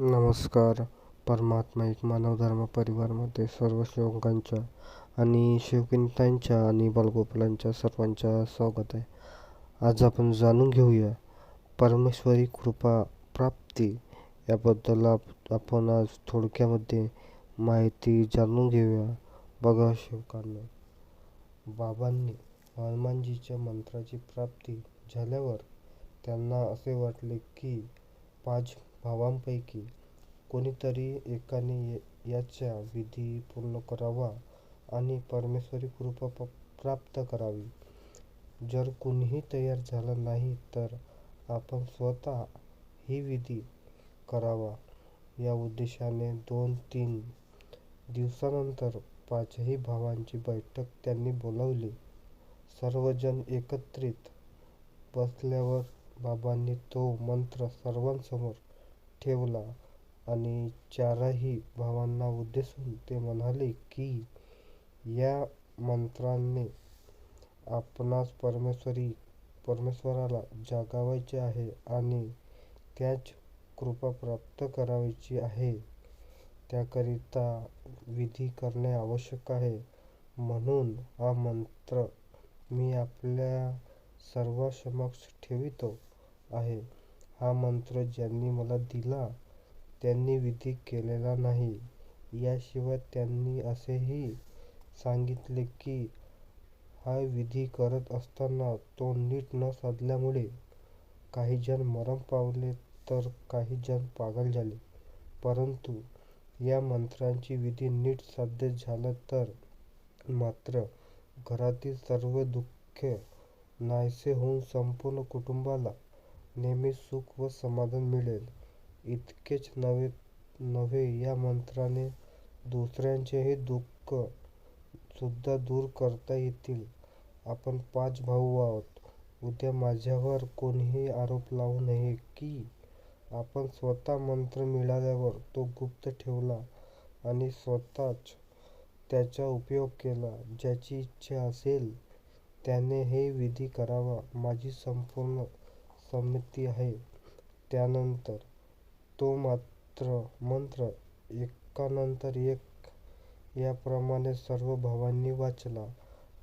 नमस्कार. परमात्मा एक मानवधर्म परिवारमध्ये सर्व शिवकांच्या आणि शिवकिंतांच्या आणि बालगोपालांच्या सर्वांच्या स्वागत आहे. आज आपण जाणून घेऊया परमेश्वरी कृपा प्राप्ती याबद्दल आप आपण आज थोडक्यामध्ये माहिती जाणून घेऊया. बघा शिवकांना बाबांनी हनुमानजीच्या मंत्राची प्राप्ती झाल्यावर त्यांना असे वाटले की पाच भावांपैकी कोणीतरी एकाने याच्या विधी पूर्ण करावा आणि परमेश्वरी कृपा प्राप्त करावी. जर कुणीही तयार झाला नाही तर आपण स्वतः ही विधी करावा या उद्देशाने दोन-तीन दिवसानंतर पाचही भावांची बैठक त्यांनी बोलावली. सर्वजण एकत्रित बसल्यावर बाबांनी तो मंत्र सर्वांसमोर ठेवला आणि चारही भावांना उद्देशून ते म्हणाले की या मंत्राने आपणास परमेश्वराला जागावायचे आहे आणि त्याची कृपा प्राप्त करावयाची आहे. त्याकरिता विधी करणे आवश्यक आहे. म्हणून हा मंत्र मी आपल्या सर्वांसमक्ष ठेवितो आहे. हा मंत्र ज्यांनी मला दिला त्यांनी विधी केलेला नाही. याशिवाय त्यांनी असेही सांगितले की हा विधी करत असताना तो नीट न साधल्यामुळे काही जण मरण पावले तर काही जण पागल झाले. परंतु या मंत्रांची विधी नीट साध्य झाला तर मात्र घरातील सर्व दुःख नाहीसे होऊन संपूर्ण कुटुंबाला नेहमी सुख व समाधान मिळेल. इतकेच नव्हे या मंत्राने दुसऱ्यांचेही दुःख सुद्धा दूर करता येतील. आपण पाच भाऊ आहोत. उद्या माझ्यावर कोणीही आरोप लावू नये की आपण स्वतः मंत्र मिळाल्यावर तो गुप्त ठेवला आणि स्वतःच त्याचा उपयोग केला. ज्याची इच्छा असेल त्याने हे विधी करावा माझी संपूर्ण समिती आहे. त्यानंतर तो मात्र मंत्र एकानंतर एक याप्रमाणे सर्व भावांनी वाचला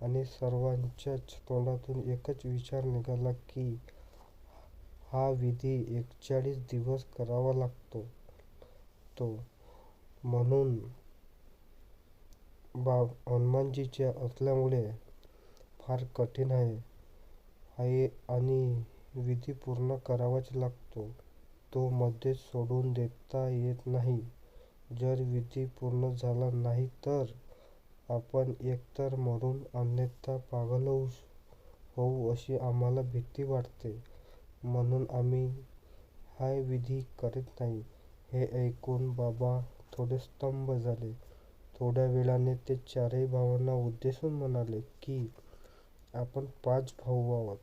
आणि सर्वांच्याच तोंडातून एकच विचार निघाला की हा विधी एक्केचाळीस दिवस करावा लागतो. तो म्हणून बाब हनुमानजीच्या असल्यामुळे फार कठीण आहे आणि विधी पूर्ण करावाच लागतो. तो मध्येच सोडून देता येत नाही. जर विधी पूर्ण झाला नाही तर आपण एकतर मरून अन्यथा पागल होऊ अशी आम्हाला भीती वाटते. म्हणून आम्ही हा विधी करीत नाही. हे ऐकून बाबा थोडे स्तब्ध झाले. थोड्या वेळाने ते चारही भावांना उद्देशून म्हणाले की आपण पाच भाऊ आहोत.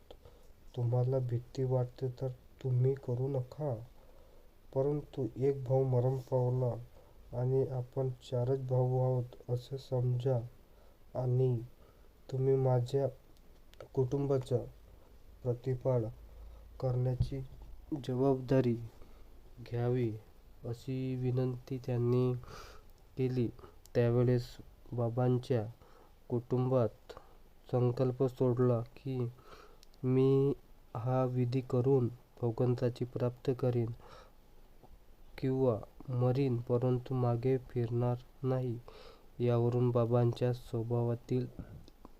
तुम्हाला भीती वाटते तर तुम्ही करू नका. परंतु एक भाऊ मरण पावला आणि आपण चारच भाऊ आहोत असे समजा आणि तुम्ही माझ्या कुटुंबाचा प्रतिपाळ करण्याची जबाबदारी घ्यावी अशी विनंती त्यांनी केली. त्यावेळेस बाबांच्या कुटुंबात संकल्प सोडला की मी हा विधी करून भगवंताची प्राप्ती करीन किंवा मरीन परंतु मागे फिरणार नाही. यावरून बाबांच्या स्वभावातील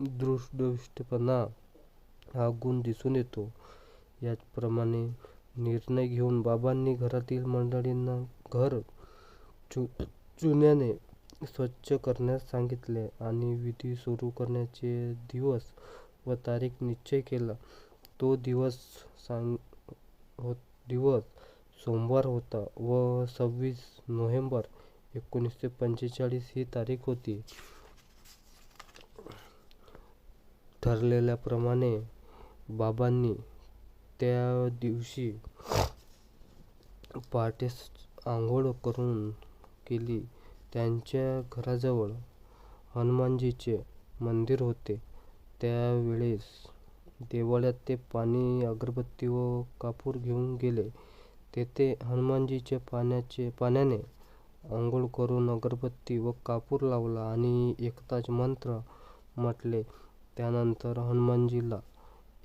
दृढनिष्ठपणा हा गुण दिसून येतो. याचप्रमाणे निर्णय घेऊन बाबांनी घरातील मंडळींना घर चुन्याने स्वच्छ करण्यास सांगितले आणि विधी सुरू करण्याचे दिवस व तारीख निश्चय केला. तो दिवस सांग हो दिवस सोमवार होता व सव्वीस नोव्हेंबर एकोणीसशे पंचेचाळीस ही तारीख होती. ठरलेल्याप्रमाणे बाबांनी त्या दिवशी पहाटेच आंघोळ करून केली. त्यांच्या घराजवळ हनुमानजीचे मंदिर होते. त्यावेळेस देव्हाऱ्यात ते पाणी, अगरबत्ती व कापूर घेऊन गेले. तेथे हनुमानजीच्या पाण्याने आंघोळ करून अगरबत्ती व कापूर लावला आणि एकताच मंत्र म्हटले. त्यानंतर हनुमानजीला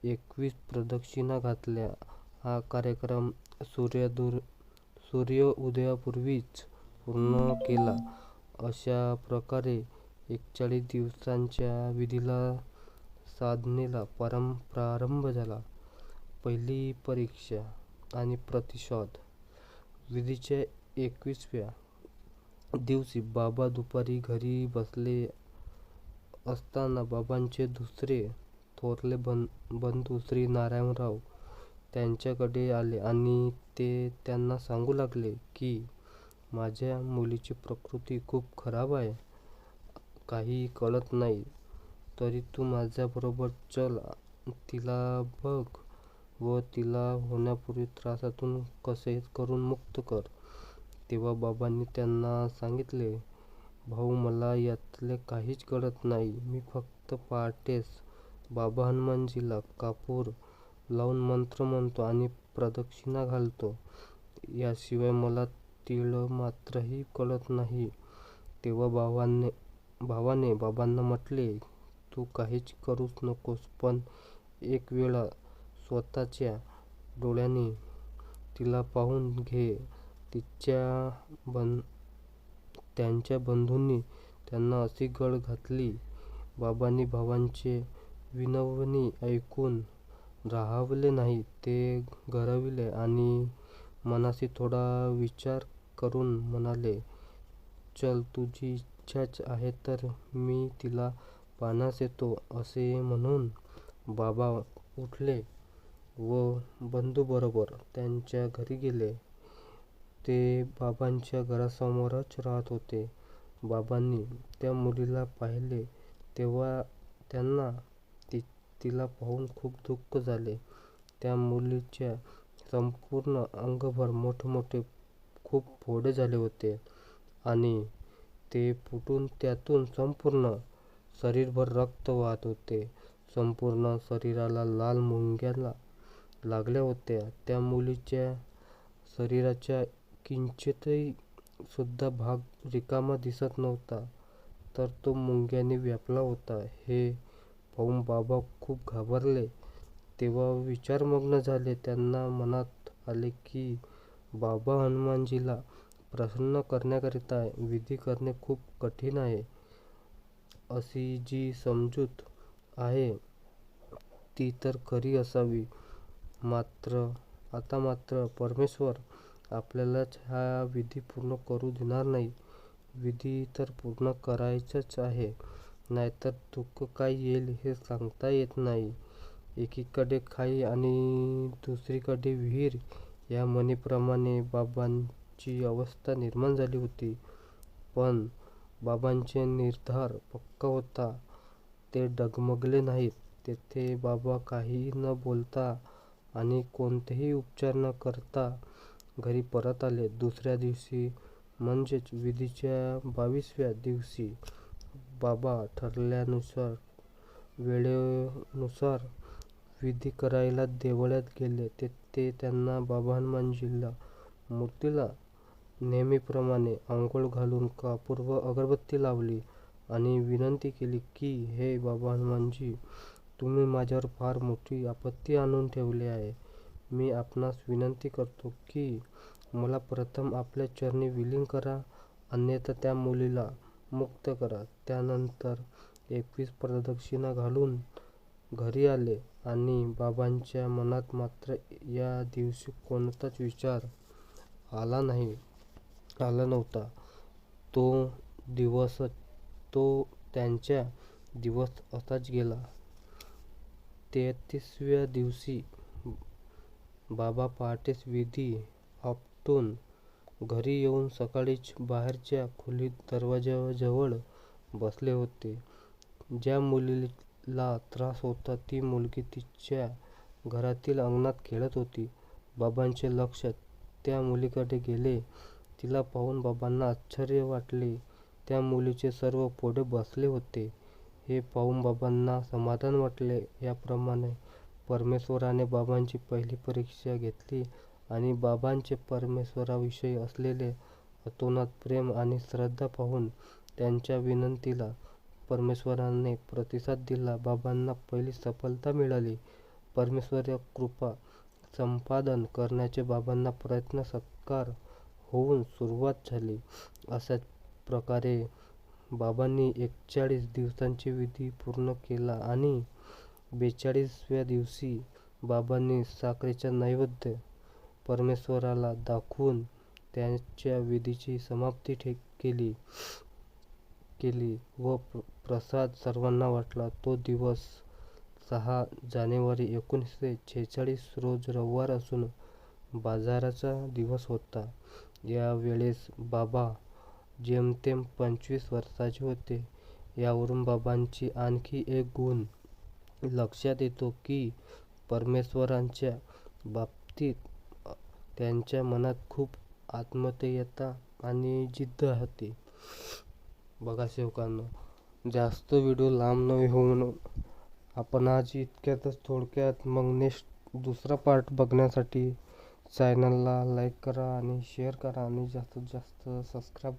एकवीस प्रदक्षिणा घातल्या. हा कार्यक्रम सूर्योदयापूर्वीच पूर्ण केला. अशा प्रकारे एकचाळीस दिवसांच्या विधीला साधनेला प्रारंभ झाला. पहिली परीक्षा आणि प्रतिशोध विधीच्या एकवीसव्या दिवशी बाबा दुपारी घरी बसले असताना बाबांचे दुसरे थोरले बंधू श्री नारायणराव त्यांच्याकडे आले आणि ते त्यांना सांगू लागले की, माझ्या मुलीची प्रकृती खूप खराब आहे. काही कळत नाही. तरी तू माझ्याबरोबर चल तिला बघ व तिला होण्यापूर्वी त्रासातून कसे करून मुक्त कर. तेव्हा बाबांनी त्यांना सांगितले, भाऊ मला यातले काहीच कळत नाही. मी फक्त पहाटेस बाबा हनुमानजीला कापूर लावून मंत्र म्हणतो आणि प्रदक्षिणा घालतो. याशिवाय मला तीळमात्रही कळत नाही. तेव्हा भावाने बाबांना म्हटले, तू काहीच करूच नकोस पण एक वेळा स्वतःच्या डोळ्यांनी तिला पाहून घे. त्यांच्या बंधूंनी त्यांना अशी गळ घातली. बाबांनी भावांचे विनवणी ऐकून राहावले नाही. ते घरविले आणि मनाशी थोडा विचार करून म्हणाले, चल तुझी इच्छाच आहे तर मी तिला पानास येतो. असे म्हणून बाबा उठले व बंधूबरोबर त्यांच्या घरी गेले. ते बाबांच्या घरासमोरच राहत होते. बाबांनी त्या मुलीला पाहिले तेव्हा त्यांना तिला पाहून खूप दुःख झाले. त्या मुलीच्या संपूर्ण अंगभर मोठमोठे खूप फोडे झाले होते आणि ते फुटून त्यातून संपूर्ण शरीरभर रक्त वाहत होते. संपूर्ण शरीराला लाल मुंग्या लागल्या होत्या. त्या मुलीच्या शरीराचा किंचितही सुद्धा भाग रिकामा दिसत नव्हता तर तो मुंग्यांनी व्यापला होता. हे पाहून बाबा खूप घाबरले. तेव्हा विचारमग्न झाले. त्यांना मनात आले की, बाबा हनुमानजीला प्रसन्न करण्याकरिता विधी करणे खूप कठीण आहे. अशी जी समजूत आहे ती तर खरी असावी. मात्र आता मात्र परमेश्वर आपल्यालाच हा विधी पूर्ण करू देणार नाही. विधी तर पूर्ण करायचाच आहे. नाहीतर दुःख काय येईल हे सांगता येत नाही. एकीकडे खाई आणि दुसरीकडे विहीर या म्हणीप्रमाणे बाबांची अवस्था निर्माण झाली होती. पण बाबांचे निर्धार पक्का होता. ते डगमगले नाहीत. तेथे बाबा काहीही न बोलता आणि कोणतेही उपचार न करता घरी परत आले. दुसऱ्या दिवशी म्हणजेच विधीच्या बावीसव्या दिवशी बाबा ठरल्यानुसार वेळेनुसार विधी करायला देवळात गेले. तेथे त्यांना बाबा हनुमानजीच्या मूर्तीला नेहमीप्रमाणे आंघोळ घालून कापूर व अगरबत्ती लावली आणि विनंती केली की, हे बाबा हनुमानजी, तुम्ही माझ्यावर फार मोठी आपत्ती आणून ठेवली आहे. मी आपणास विनंती करतो की मला प्रथम आपल्या चरणी विलीन करा अन्यथा त्या मुलीला मुक्त करा. त्यानंतर एकवीस प्रदक्षिणा घालून घरी आले आणि बाबांच्या मनात मात्र या दिवशी कोणताच विचार आला नाही आला नव्हता. तो दिवस तो त्यांचा दिवस असाच गेला. तेहतीसव्या दिवशी बाबा पहाटेस विधी आपटून घरी येऊन सकाळीच बाहेरच्या खोलीत दरवाजाजवळ बसले होते. ज्या मुलीला त्रास होता ती मुलगी तिच्या घरातील अंगणात खेळत होती. बाबांचे लक्ष त्या मुलीकडे गेले. तिला पाहून बाबांना आश्चर्य वाटले. त्या मुलीचे सर्व पुढे बसले होते. हे पाहून बाबांना समाधान वाटले. याप्रमाणे परमेश्वराने बाबांची पहिली परीक्षा घेतली आणि बाबांचे परमेश्वराविषयी असलेले अतोनात प्रेम आणि श्रद्धा पाहून त्यांच्या विनंतीला परमेश्वराने प्रतिसाद दिला. बाबांना पहिली सफलता मिळाली. परमेश्वर कृपा संपादन करण्याचे बाबांना प्रयत्न सत्कार होऊन सुरुवात झाली. अशाच प्रकारे बाबांनी एकचाळीस दिवसांचा विधी पूर्ण केला आणि बेचाळीसव्या दिवशी बाबांनी साखरेचा नैवेद्य परमेश्वराला दाखवून त्यांच्या विधीची समाप्ती केली व प्रसाद सर्वांना वाटला. तो दिवस सहा जानेवारी एकोणीसशे छेचाळीस रोज रविवार असून बाजाराचा दिवस होता. या वेळेस बाबा जेमतेम पंचवीस वर्षाचे होते. यावरून बाबांची आणखी एक गुण लक्षात येतो की परमेश्वराच्या बाबतीत त्यांच्या मनात खूप आत्मीयता आणि जिद्द होती. बघा सेवकांनो, जास्त व्हिडिओ लांब न होऊ म्हणून आपण आज इतक्यातच थोडक्यात मग नेक्स्ट दुसरा पार्ट बघण्यासाठी चॅनलला लाईक करा आणि शेअर करा आणि जास्तीत जास्त सबस्क्राईब